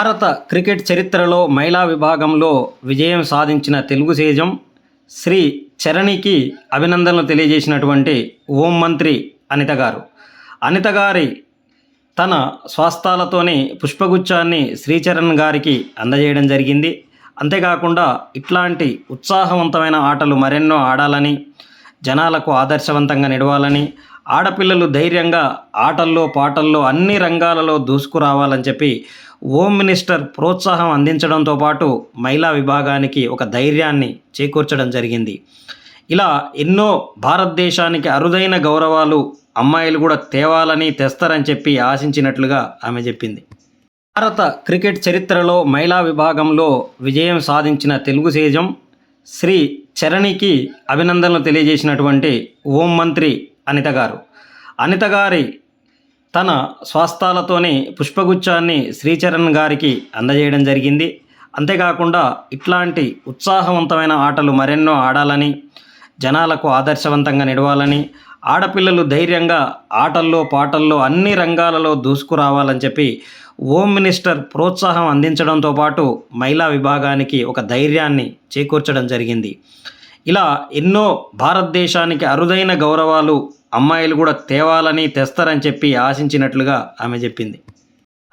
భారత క్రికెట్ చరిత్రలో మహిళా విభాగంలో విజయం సాధించిన తెలుగు తేజం శ్రీ చరణికి అభినందనలు తెలియజేసినటువంటి హోం మంత్రి అనిత గారు. అనిత గారి తన స్వాస్థాలతోనే పుష్పగుచ్చాన్ని శ్రీచరణ్ గారికి అందజేయడం జరిగింది. అంతేకాకుండా ఇట్లాంటి ఉత్సాహవంతమైన ఆటలు మరెన్నో ఆడాలని జనాలకు ఆదర్శవంతంగా నిడవాలని ఆడపిల్లలు ధైర్యంగా ఆటల్లో పాటల్లో అన్ని రంగాలలో దూసుకురావాలని చెప్పి హోమ్ మినిస్టర్ ప్రోత్సాహం అందించడంతో పాటు మహిళా విభాగానికి ఒక ధైర్యాన్ని చేకూర్చడం జరిగింది. ఇలా ఎన్నో భారతదేశానికి అరుదైన గౌరవాలు అమ్మాయిలు కూడా తేవాలని తెస్తారని చెప్పి ఆశించినట్లుగా ఆమె చెప్పింది. భారత క్రికెట్ చరిత్రలో మహిళా విభాగంలో విజయం సాధించిన తెలుగు సేజం శ్రీ చరణికి అభినందనలు తెలియజేసినటువంటి హోం మంత్రి అనిత గారు. అనిత గారి తన స్వాస్థాలతోనే పుష్పగుచ్చాన్ని శ్రీచరణ్ గారికి అందజేయడం జరిగింది. అంతేకాకుండా ఇట్లాంటి ఉత్సాహవంతమైన ఆటలు మరెన్నో ఆడాలని జనాలకు ఆదర్శవంతంగా నిడవాలని ఆడపిల్లలు ధైర్యంగా ఆటల్లో పాటల్లో అన్ని రంగాలలో దూసుకురావాలని చెప్పి హోమ్ మినిస్టర్ ప్రోత్సాహం అందించడంతో పాటు మహిళా విభాగానికి ఒక ధైర్యాన్ని చేకూర్చడం జరిగింది. ఇలా ఎన్నో భారతదేశానికి అరుదైన గౌరవాలు అమ్మాయిలు కూడా తేవాలని తెస్తారని చెప్పి ఆశించినట్లుగా ఆమె చెప్పింది.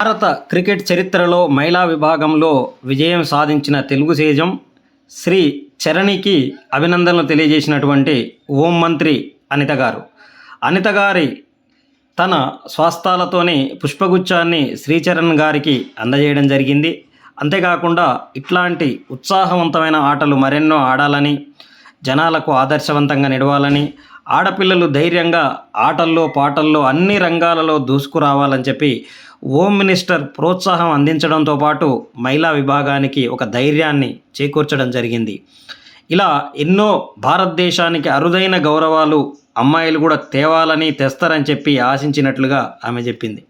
భారత క్రికెట్ చరిత్రలో మహిళా విభాగంలో విజయం సాధించిన తెలుగు సేజం శ్రీ చరణికి అభినందనలు తెలియజేసినటువంటి హోం మంత్రి అనిత గారు. అనిత గారి తన స్వాస్థాలతోనే పుష్పగుచ్చాన్ని శ్రీచరణ్ గారికి అందజేయడం జరిగింది. అంతేకాకుండా ఇట్లాంటి ఉత్సాహవంతమైన ఆటలు మరెన్నో ఆడాలని జనాలకు ఆదర్శవంతంగా నిలవాలని ఆడపిల్లలు ధైర్యంగా ఆటల్లో పాటల్లో అన్ని రంగాలలో దూసుకురావాలని చెప్పి హోమ్ మినిస్టర్ ప్రోత్సాహం అందించడంతో పాటు మహిళా విభాగానికి ఒక ధైర్యాన్ని చేకూర్చడం జరిగింది. ఇలా ఎన్నో భారతదేశానికి అరుదైన గౌరవాలు అమ్మాయిలు కూడా తేవాలని తెస్తారని చెప్పి ఆశించినట్లుగా ఆమె చెప్పింది.